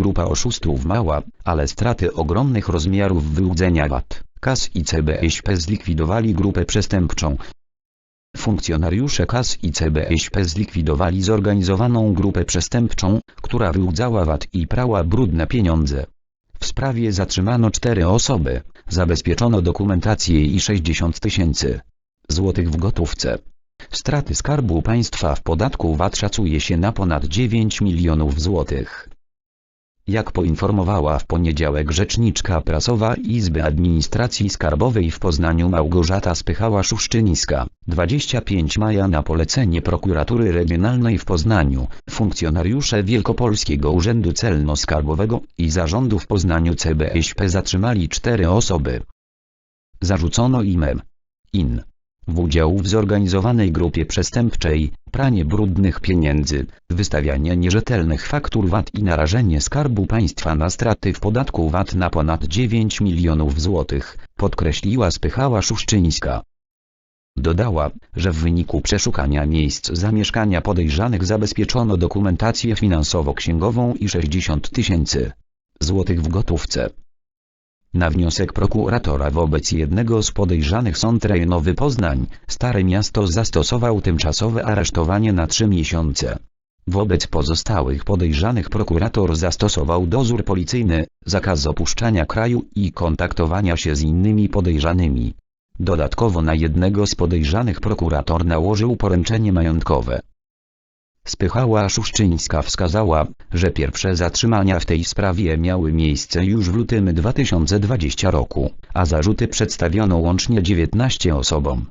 Grupa oszustów mała, ale straty ogromnych rozmiarów wyłudzenia VAT. KAS i CBŚP zlikwidowali grupę przestępczą. Funkcjonariusze KAS i CBŚP zlikwidowali zorganizowaną grupę przestępczą, która wyłudzała VAT i prała brudne pieniądze. W sprawie zatrzymano cztery osoby, zabezpieczono dokumentację i 60 tysięcy złotych w gotówce. Straty Skarbu Państwa w podatku VAT szacuje się na ponad 9 milionów złotych. Jak poinformowała w poniedziałek rzeczniczka prasowa Izby Administracji Skarbowej w Poznaniu Małgorzata Spychała-Szuszczyńska, 25 maja na polecenie prokuratury regionalnej w Poznaniu, funkcjonariusze Wielkopolskiego Urzędu Celno-Skarbowego i Zarządu w Poznaniu CBŚP zatrzymali cztery osoby. Zarzucono im in w udział w zorganizowanej grupie przestępczej, pranie brudnych pieniędzy, wystawianie nierzetelnych faktur VAT i narażenie Skarbu Państwa na straty w podatku VAT na ponad 9 milionów złotych, podkreśliła Spychała Szuszczyńska. Dodała, że w wyniku przeszukania miejsc zamieszkania podejrzanych zabezpieczono dokumentację finansowo-księgową i 60 tysięcy złotych w gotówce. Na wniosek prokuratora wobec jednego z podejrzanych Sąd Rejonowy Poznań, Stare Miasto zastosował tymczasowe aresztowanie na trzy miesiące. Wobec pozostałych podejrzanych prokurator zastosował dozór policyjny, zakaz opuszczania kraju i kontaktowania się z innymi podejrzanymi. Dodatkowo na jednego z podejrzanych prokurator nałożył poręczenie majątkowe. Spychała Szuszczyńska wskazała, że pierwsze zatrzymania w tej sprawie miały miejsce już w lutym 2020 roku, a zarzuty przedstawiono łącznie 19 osobom.